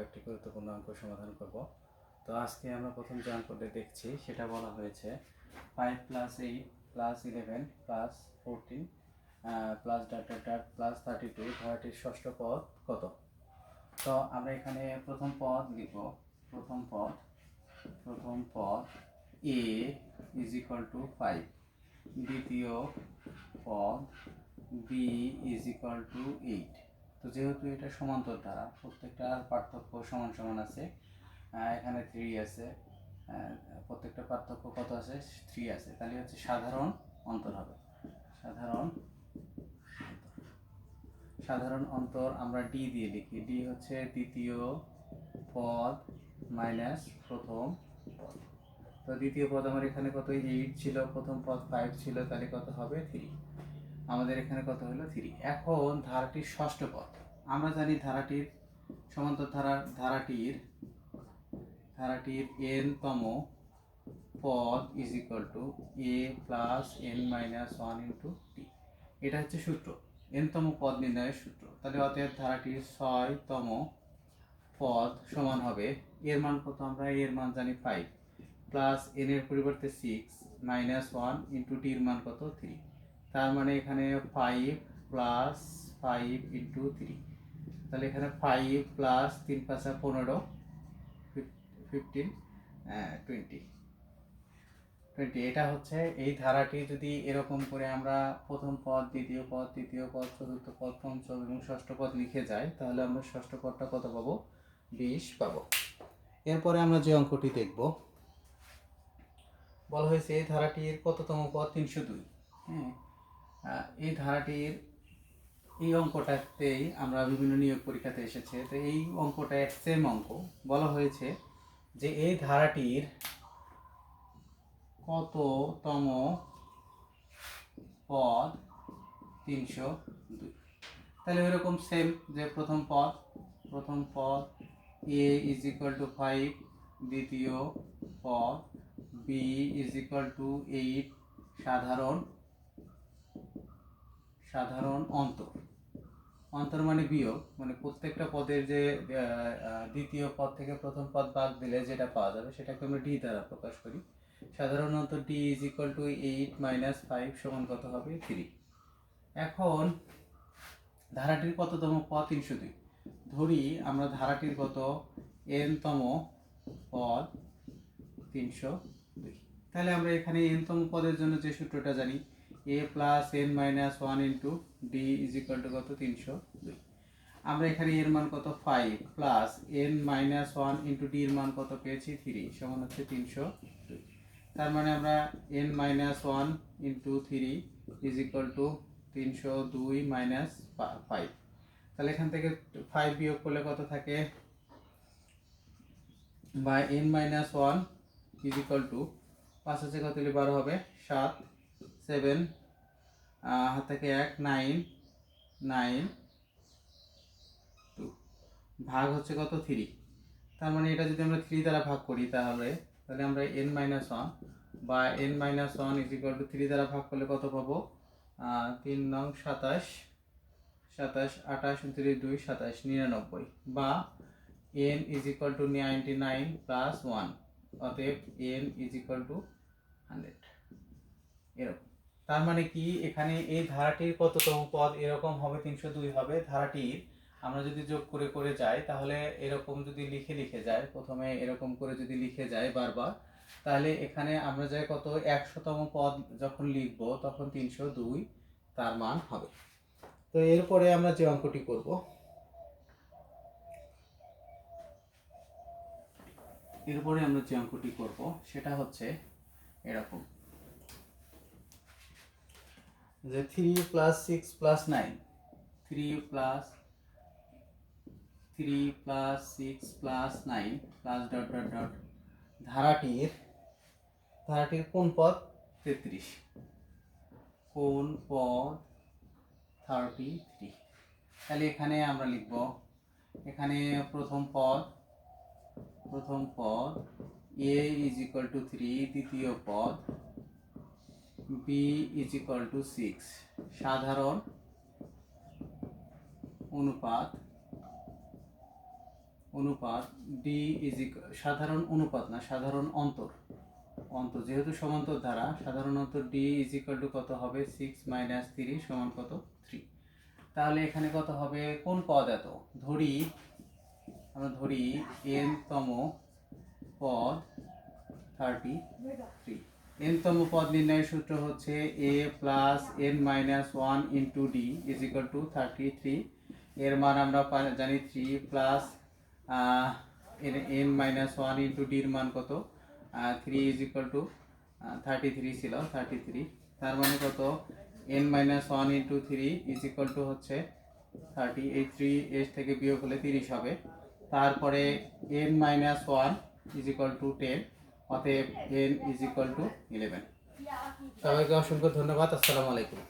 কয়েকটি গুরুত্বপূর্ণ অঙ্ক সমাধান করব। তো আজকে আমরা প্রথম যে অঙ্কটি দেখছি, সেটা বলা হয়েছে five plus eight plus eleven plus fourteen plus dot dot plus thirty two ধারাটির ষষ্ঠ পদ কত? তো আমরা এখানে প্রথম পদ লিখব। প্রথম পদ প্রথম পদ a is equal to five দ্বিতীয় পদ b is equal to eight তো যেহেতু এটা সমান্তর ধারা, প্রত্যেকটা পার্থক্য সমান সমান আছে এখানে থ্রি আছে প্রত্যেকটা পার্থক্য কত আছে? থ্রি আছে। তাহলে হচ্ছে সাধারণ অন্তর হবে। সাধারণ। সাধারণ অন্তর আমরা ডি দিয়ে লিখি। ডি হচ্ছে দ্বিতীয় পদ মাইনাস প্রথম তো দ্বিতীয় পদ আমার এখানে কত? এইট ছিল। প্রথম পদ ফাইভ ছিল। তাহলে কত হবে? থ্রি আমাদের এখানে কত হলো? থ্রি এখন ধারাটির ষষ্ঠ পদ। আমরা জানি ধারাটির সমান্তর ধারা, ধারাটির ধারাটির এন তম পদ is equal to a plus n minus one into t এটা হচ্ছে সূত্র। এন তম পদ নির্ণয়ের সূত্র। তাহলে অতএব ধারাটির ছয়তম পদ সমান হবে। এর মান কত আমরা? এর মান জানি ফাইভ প্লাস এন এর পরিবর্তে সিক্স মাইনাস ওয়ান ইন্টু টির মান কত? থ্রি তার মানে এখানে five plus five into three তাহলে এখানে ফাইভ প্লাস তিন পাঁচা পনেরো। ফিফটিন টোয়েন্টি টোয়েন্টি এটা হচ্ছে এই ধারাটি যদি এরকম করে আমরা প্রথম পদ, দ্বিতীয় পদ, তৃতীয় পদ, চতুর্থ পদ, পঞ্চম এবং ষষ্ঠ পদ লিখে যাই, তাহলে আমরা ষষ্ঠ পদটা কত পাবো? বিশ পাবো। এরপরে আমরা যে অঙ্কটি দেখব। বলা হয়েছে এই ধারাটির কততম পদ? তিনশো দুই। হ্যাঁ এই ধারাটির এই অঙ্কটাতেই আমরা বিভিন্ন নিয়োগ পরীক্ষাতে এসেছে। তো এই অঙ্কটা এক সেম অঙ্ক। বলা হয়েছে যে এই ধারাটির কততম পদ? তিনশো দুই। তাহলে ওইরকম সেম যে প্রথম পদ প্রথম পদ a is equal to five দ্বিতীয় পদ b is equal to eight সাধারণ সাধারণ অন্তর। অন্তর মানে বিয়োগ মানে প্রত্যেকটা পদের যে দ্বিতীয় পদ থেকে প্রথম পদ বাদ দিলে যেটা পাওয়া যাবে সেটাকে আমরা ডি দ্বারা প্রকাশ করি। সাধারণ অন্তর d is equal to eight minus five সমান কত হবে? থ্রি এখন ধারাটির কততম পদ? তিনশো দুই। ধরি আমরা ধারাটির কত? এন তম পদ তিনশো দুই। তাহলে আমরা এখানে এন তম পদের জন্য যে সূত্রটা জানি a plus n minus one into d is equal to কত? তিনশো দুই। আমরা এখানে এর মান কত? Five plus n minus one into d এর মান কত পেয়েছি? থ্রি সমান হচ্ছে তিনশো দুই। তার মানে আমরা n minus one into three is equal to তিনশো দুই মাইনাস ফাইভ তাহলে এখান থেকে ফাইভ বিয়োগ করলে কত থাকে? বা n minus one is equal to পাঁচ হচ্ছে কত বারো হবে? সাত। সেভেন হাত এক নাইন নাইন টু ভাগ হচ্ছে কত? থ্রি তার মানে এটা যদি আমরা থ্রি দ্বারা ভাগ করি তাহলে তাহলে আমরা এন মাইনাস ওয়ান বা n minus one is equal to three দ্বারা ভাগ করলে কত পাবো? তিন নং সাতাশ সাতাশ, আঠাশ, উনত্রিশ, দুই, সাতাশ, নিরানব্বই বা n is equal to ninety nine plus one অতএব n is equal to hundred এরকম। তার মানে কি? এখানে এই ধারাটির কততম পদ এরকম হবে, তিনশো দুই হবে। ধারাটির আমরা যদি যোগ করে করে যাই, তাহলে এরকম যদি লিখে লিখে যায়, প্রথমে এরকম করে যদি লিখে যায় বারবার, তাহলে এখানে আমরা যাই কত? একশোতম পদ যখন লিখব, তখন তিনশো দুই তার মান হবে। তো এরপরে আমরা যে অঙ্কটি করব, এরপরে আমরা যে অঙ্কটি করব, সেটা হচ্ছে এরকম। যে three plus six plus nine three plus three plus six plus nine plus dot dot dot ধারাটির ধারাটির কোন পদ? তেত্রিশ। কোন পদ? থার্টি থ্রি তাহলে এখানে আমরা লিখব, এখানে প্রথম পদ প্রথম পদ a is equal to three দ্বিতীয় পদ b is equal to six সাধারণ অনুপাত অনুপাত ডি ইজ সাধারণ অনুপাত না, সাধারণ অন্তর। অন্তর যেহেতু সমান্তর ধারা, সাধারণ অন্তর ডি ইজ ইকাল টু কত হবে? সিক্স মাইনাস থ্রি সমান কত? থ্রি তাহলে এখানে কত হবে? কোন পদ এত? ধরি, আমরা ধরি এন তম পদ থার্টি থ্রি এন তম পদ নির্ণয়ের সূত্র হচ্ছে a plus n minus one into d is equal to thirty three এর মান আমরা জানি three plus n minus one into ডির মান কত? Three is equal to thirty three ছিল থার্টি থ্রি তার মানে কত? N minus one into three is equal to হচ্ছে থার্টি এই থ্রি এস থেকে বিয়োগ হলে তিরিশ হবে। তারপরে n minus one is equal to ten অতএব n is equal to eleven সবাইকে অসংখ্য ধন্যবাদ। আসসালামু আলাইকুম।